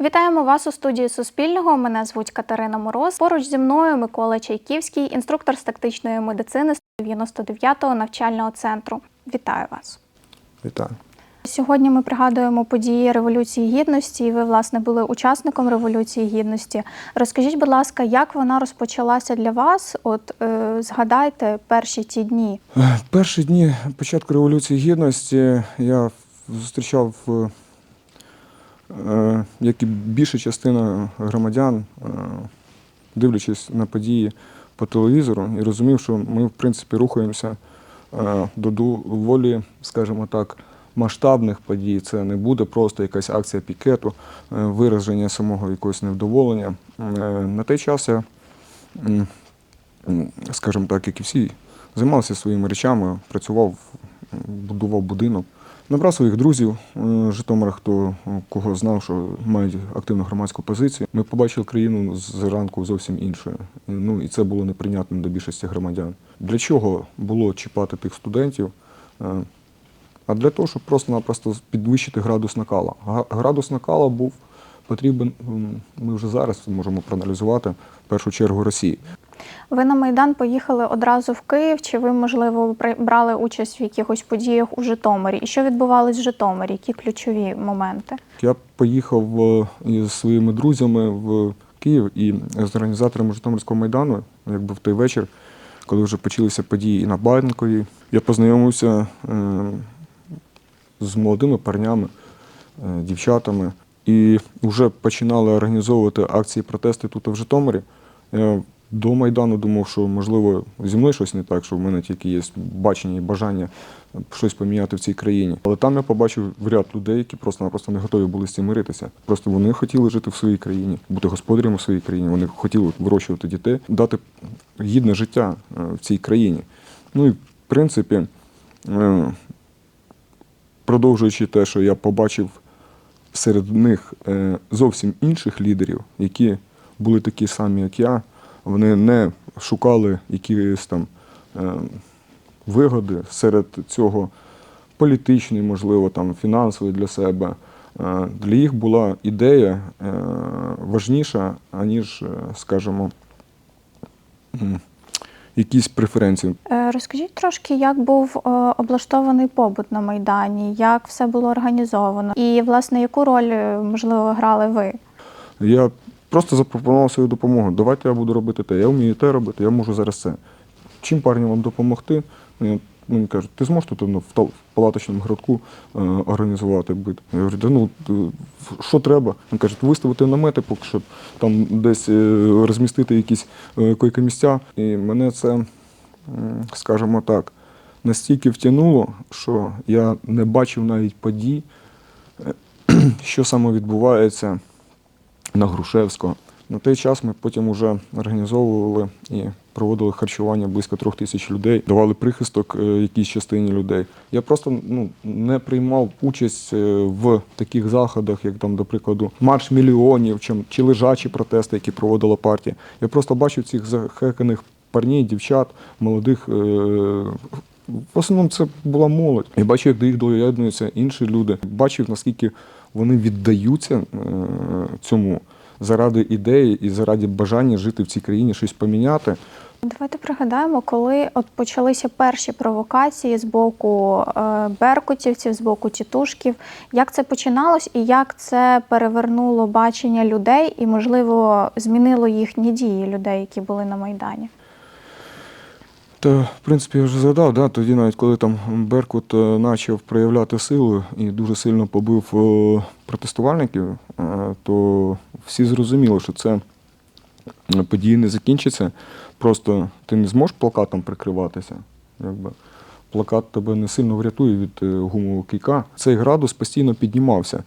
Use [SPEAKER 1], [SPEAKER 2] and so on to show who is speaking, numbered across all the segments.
[SPEAKER 1] Вітаємо вас у студії Суспільного. Мене звуть Катерина Мороз. Поруч зі мною Микола Чайківський, інструктор з тактичної медицини з 99-го навчального центру. Вітаю вас.
[SPEAKER 2] Вітаю.
[SPEAKER 1] Сьогодні ми пригадуємо події Революції Гідності. і Ви, власне, були учасником Революції Гідності. Розкажіть, будь ласка, як вона розпочалася для вас? От е, згадайте перші ті дні.
[SPEAKER 2] Е, Перші дні початку Революції Гідності я зустрічав, е, е, як і більша частина громадян, е, дивлячись на події по телевізору, і розумів, що ми, в принципі, рухаємося е, до доволі, скажімо так, масштабних подій. Це не буде просто якась акція пікету, е, вираження самого якогось невдоволення. Е, На той час я, скажімо так, як і всі, займався своїми речами, працював, будував будинок. Набрав своїх друзів е, Житомира, хто е, кого знав, що мають активну громадську позицію. Ми побачили країну зранку зовсім іншою. Ну і це було неприйнятно до більшості громадян. Для чого було чіпати тих студентів? Е, А для того, щоб просто-напросто підвищити градус накала. Градус накала був потрібен, ми вже зараз можемо проаналізувати в першу чергу Росії.
[SPEAKER 1] Ви на Майдан поїхали одразу в Київ, чи ви, можливо, брали участь в якихось подіях у Житомирі? І що відбувалось в Житомирі? Які ключові моменти?
[SPEAKER 2] Я поїхав е, із своїми друзями в Київ і з організаторами Житомирського майдану, якби в той вечір, коли вже почалися події і на Банковій, я познайомився е, з молодими парнями, е, дівчатами, і вже починали організовувати акції протести тут в Житомирі. Я до Майдану думав, що можливо зі мною щось не так, що в мене тільки є бачення і бажання щось поміняти в цій країні. Але там я побачив ряд людей, які просто-напросто не готові були з цим миритися. Просто вони хотіли жити в своїй країні, бути господарями в своїй країні. Вони хотіли вирощувати дітей, дати гідне життя е, в цій країні. Ну і в принципі, е, продовжуючи те, що я побачив серед них е, зовсім інших лідерів, які були такі самі, як я. Вони не шукали якісь там е, вигоди серед цього політичної, можливо, там фінансової для себе. Е, Для їх була ідея е, важніша, аніж, скажімо, якісь преференції.
[SPEAKER 1] Розкажіть трошки, як був облаштований побут на Майдані, як все було організовано, і власне яку роль можливо грали ви?
[SPEAKER 2] Я просто запропонував свою допомогу. Давайте я буду робити те. Я вмію те робити, я можу зараз це. Чим парням вам допомогти? Мені кажуть, ти зможеш тут ну, в палаточному городку е, організувати бит? Я говорю, ну е, що треба? Він каже, виставити намети, поки що там десь е, розмістити якісь е, койко-місця. І мене це, скажімо так, настільки втягнуло, що я не бачив навіть подій, що саме відбувається на Грушевського. На той час ми потім вже організовували і проводили харчування близько трьох тисяч людей, давали прихисток е, якійсь частині людей. Я просто ну, не приймав участь е, в таких заходах, як там, до прикладу, марш мільйонів чи, чи лежачі протести, які проводила партія. Я просто бачив цих захеканих парнів, дівчат, молодих. е, В основному це була молодь. Я бачив, як до їх доєднуються інші люди. Бачив, наскільки вони віддаються е, цьому заради ідеї і заради бажання жити в цій країні, щось поміняти.
[SPEAKER 1] Давайте пригадаємо, коли от почалися перші провокації з боку е, беркутівців, з боку тітушків. Як це починалось і як це перевернуло бачення людей і, можливо, змінило їхні дії людей, які були на Майдані?
[SPEAKER 2] Та, в принципі, я вже згадав, да, тоді навіть коли там Беркут е, почав проявляти силу і дуже сильно побив е, протестувальників, е, то всі зрозуміли, що це е, події не закінчаться. Просто ти не зможеш плакатом прикриватися. Якби. Плакат тебе не сильно врятує від е, гумового кійка. Цей градус постійно піднімався.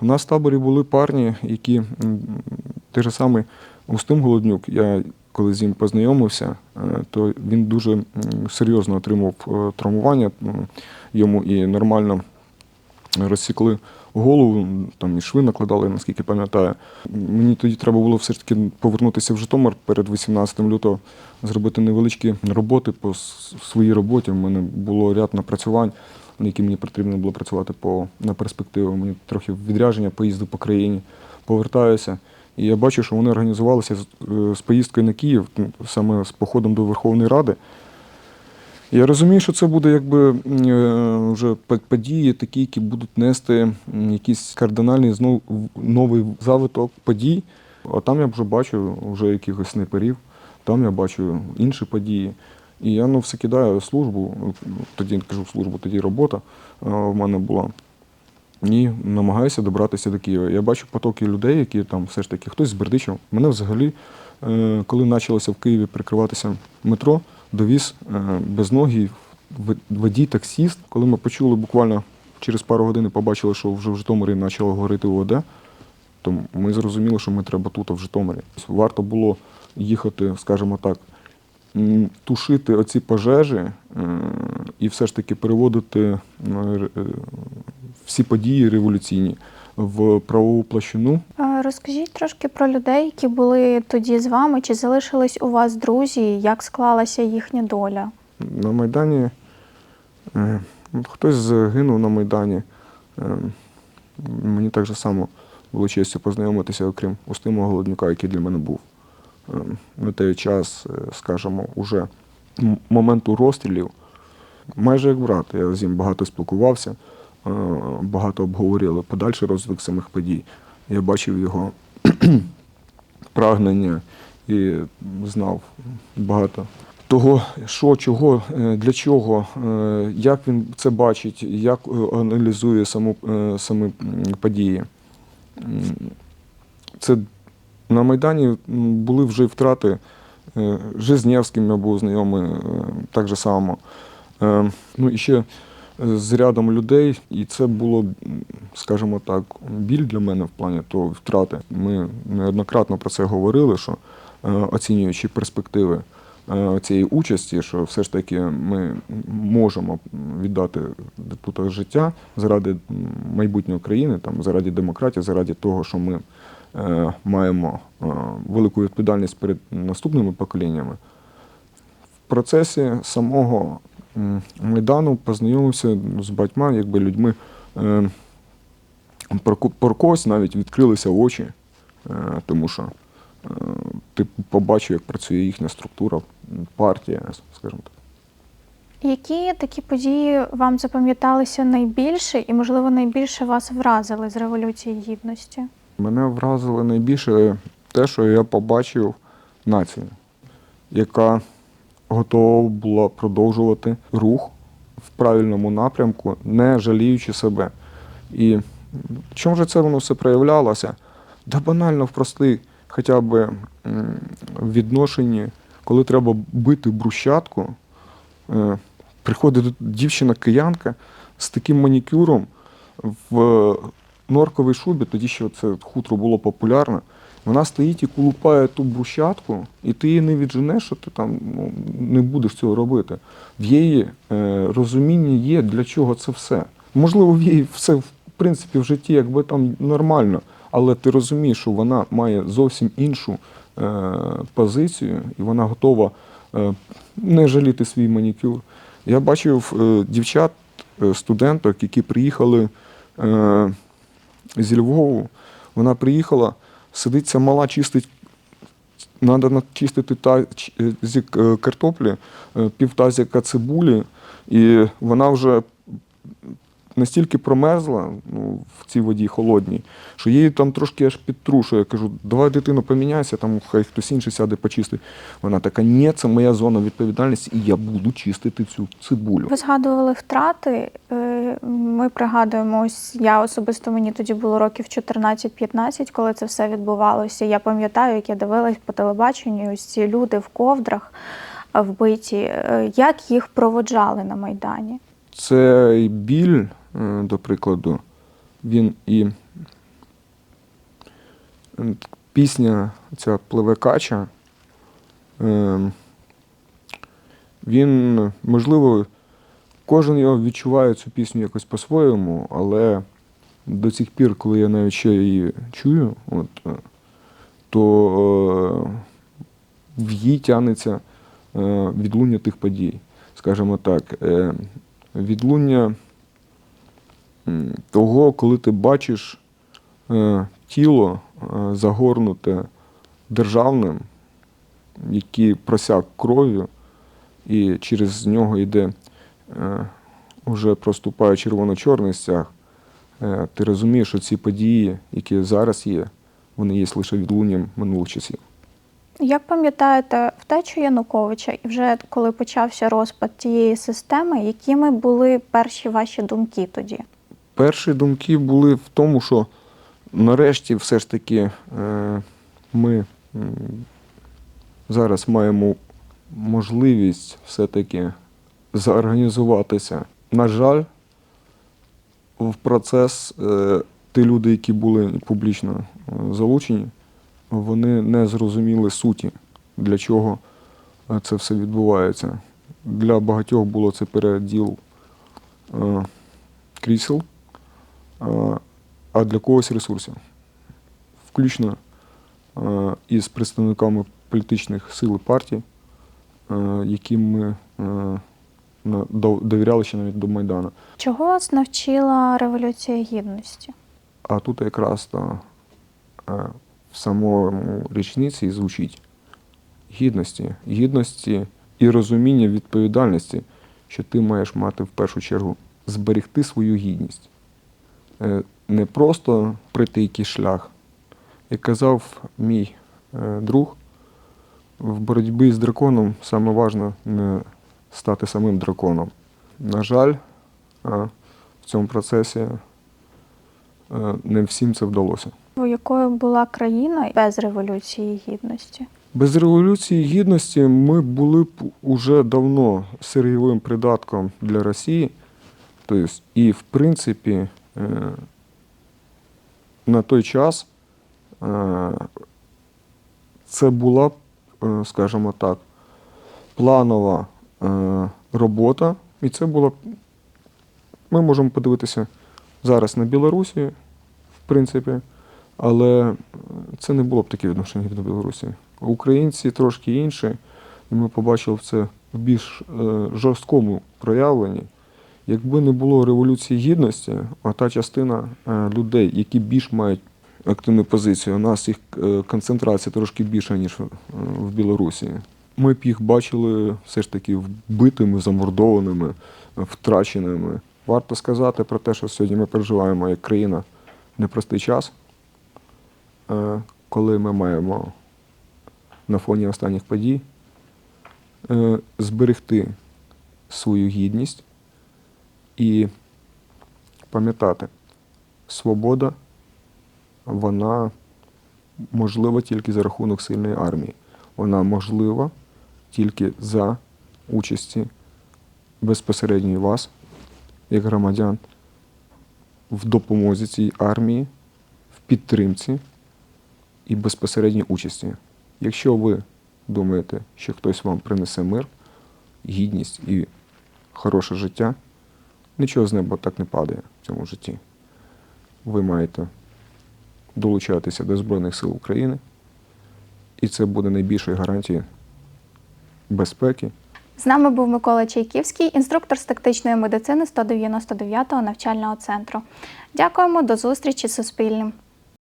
[SPEAKER 2] У нас в таборі були парні, які той же самий Устим Голоднюк, я коли з ним познайомився, е, то він дуже серйозно отримав е, травмування йому і нормально розсікли голову, там і шви накладали, наскільки пам'ятаю. Мені тоді треба було все ж таки повернутися в Житомир перед 18 лютого, зробити невеличкі роботи по своїй роботі. У мене було ряд напрацювань, на які мені потрібно було працювати по, на перспективу. Мені трохи відрядження, поїзди по країні. повертаюся. І я бачу, що вони організувалися з, е, з поїздкою на Київ, ну, саме з походом до Верховної Ради. Я розумію, що це буде якби е, вже події, такі, які будуть нести якийсь кардинальний знов новий завиток подій. А там я вже бачу вже якихось снайперів, там я бачу інші події. І я ну, все кидаю службу, тоді кажу службу, тоді робота е, в мене була. І намагаюся добратися до Києва. Я бачу потоки людей, які там все ж таки хтось з Бердичева. Мене взагалі, е, коли почалося в Києві прикриватися метро, довіз е, безногий в- водій таксіст. Коли ми почули буквально через пару годин, побачили, що вже в Житомирі почало горити УВД, то ми зрозуміли, що ми треба тут, в Житомирі. Варто було їхати, скажімо так, тушити оці пожежі е, і все ж таки переводити всі події революційні в правову площину.
[SPEAKER 1] Розкажіть трошки про людей, які були тоді з вами, чи залишились у вас друзі, як склалася їхня доля?
[SPEAKER 2] На Майдані е, хтось загинув на Майдані. Е, Мені так же само було честю познайомитися, окрім Устимого Голоднюка, який для мене був. Е, На той час, скажімо, уже моменту розстрілів, майже як брат. Я з ним багато спілкувався, багато обговорили подальший розвиток самих подій. Я бачив його прагнення і знав багато того, що, чого, е, для чого, е, як він це бачить, як е, аналізує саму, е, самі події. Це на Майдані були вже втрати. Е, Жизнєвським я був знайомий е, так же само. Е, Ну і ще е, з рядом людей, і це було, скажімо так, біль для мене в плані того втрати. Ми неоднократно про це говорили, що е, оцінюючи перспективи е, цієї участі, що все ж таки ми можемо віддати тут життя заради м, майбутнього країни, там, заради демократії, заради того, що ми е, маємо велику відповідальність перед наступними поколіннями. В процесі самого Майдану познайомився з багатьма якби, людьми. Е, про, ко- про когось навіть відкрилися очі, е, тому що е, ти побачив, як працює їхня структура, партія, скажімо так.
[SPEAKER 1] Які такі події вам запам'яталися найбільше і, можливо, найбільше вас вразили з Революції Гідності?
[SPEAKER 2] Мене вразило найбільше те, що я побачив націю, яка готова була продовжувати рух в правильному напрямку, не жаліючи себе. І в чому же це воно все проявлялося? Да банально в простій хоча б відношенні, коли треба бити брусчатку, е, приходить дівчина-киянка з таким манікюром в норковій шубі, тоді ще це хутро було популярне. Вона стоїть і колупає ту брусчатку, і ти її не відженеш, що ти там ну, не будеш цього робити. В її е, розумінні є, для чого це все. Можливо, в її все в принципі в житті якби там нормально, але ти розумієш, що вона має зовсім іншу е, позицію, і вона готова е, не жаліти свій манікюр. Я бачив е, дівчат, е, студенток, які приїхали е, зі Львову. Вона приїхала, сидить ця мала, чистить. Треба начистити та, ч- е, е, картоплі, е, півтазіка цибулі, і вона вже настільки промерзла ну, в цій воді холодній, що її там трошки аж підтрушує. Я кажу, давай дитину поміняйся, там хай хтось інший сяде почистить. Вона така, ні, це моя зона відповідальності, і я буду чистити цю цибулю.
[SPEAKER 1] Ви згадували втрати. Е, Ми пригадуємо, ось я особисто мені тоді було років 14-15, коли це все відбувалося. Я пам'ятаю, як я дивилась по телебаченню, ось ці люди в ковдрах е, вбиті. Е, Як їх проводжали на Майдані?
[SPEAKER 2] Цей біль, е, до прикладу, він і пісня ця пливе кача. е, Він, можливо, кожен його відчуває цю пісню якось по-своєму, але до цих пір, коли я навіть ще її чую, от, е, то в їй тягнеться е, відлуння тих подій. Скажімо так, відлуння того, коли ти бачиш е, тіло е, загорнуте державним, який просяк кров'ю, і через нього йде, е, вже проступає червоно-чорний стяг, ти розумієш, що ці події, які зараз є, вони є лише відлунням минулих часів.
[SPEAKER 1] Як пам'ятаєте, втечу Януковича, і вже коли почався розпад тієї системи, якими були перші ваші думки тоді?
[SPEAKER 2] Перші думки були в тому, що нарешті все ж таки е, ми зараз маємо можливість все-таки заорганізуватися. На жаль, в процес е, ті люди, які були публічно е, залучені, вони не зрозуміли суті, для чого е, це все відбувається. Для багатьох було це переділ е, крісел, е, а для когось ресурсів. Включно е, із представниками політичних сил і партій, е, яким ми е, довіряли ще навіть до Майдану.
[SPEAKER 1] Чого вас навчила Революція Гідності?
[SPEAKER 2] А тут якраз то, е, самому річниці і звучить гідності, гідності і розуміння відповідальності, що ти маєш мати в першу чергу зберегти свою гідність. Е, Не просто пройти якийсь шлях. Як казав мій е, друг, в боротьбі з драконом саме важливо не стати самим драконом. На жаль, е, в цьому процесі не всім це вдалося.
[SPEAKER 1] Якою була країна без Революції Гідності?
[SPEAKER 2] Без революції гідності ми були б уже давно сирійовим придатком для Росії. Тобто, і в принципі, е, на той час е, це була, е, скажімо так, планова робота. І це було ми можемо подивитися зараз на Білорусі, в принципі, але це не було б таке відношення до Білорусі. Українці трошки інші, і ми побачили це в більш е, жорсткому проявленні. Якби не було Революції Гідності, а та частина е, людей, які більш мають активну позицію, у нас їх е, концентрація трошки більша, ніж в Білорусі. Ми б їх бачили все ж таки вбитими, замордованими, втраченими. Варто сказати про те, що сьогодні ми переживаємо як країна непростий час, коли ми маємо на фоні останніх подій е, зберегти свою гідність і пам'ятати, свобода, вона можлива тільки за рахунок сильної армії. Вона можлива тільки за участі безпосередньої вас, як громадян, в допомозі цій армії, в підтримці і безпосередній участі. Якщо ви думаєте, що хтось вам принесе мир, гідність і хороше життя, нічого з неба так не падає в цьому житті. Ви маєте долучатися до Збройних сил України, і це буде найбільшою гарантією безпеки
[SPEAKER 1] З нами був Микола Чайківський, інструктор з тактичної медицини 199-го навчального центру. Дякуємо, до зустрічі з Суспільним.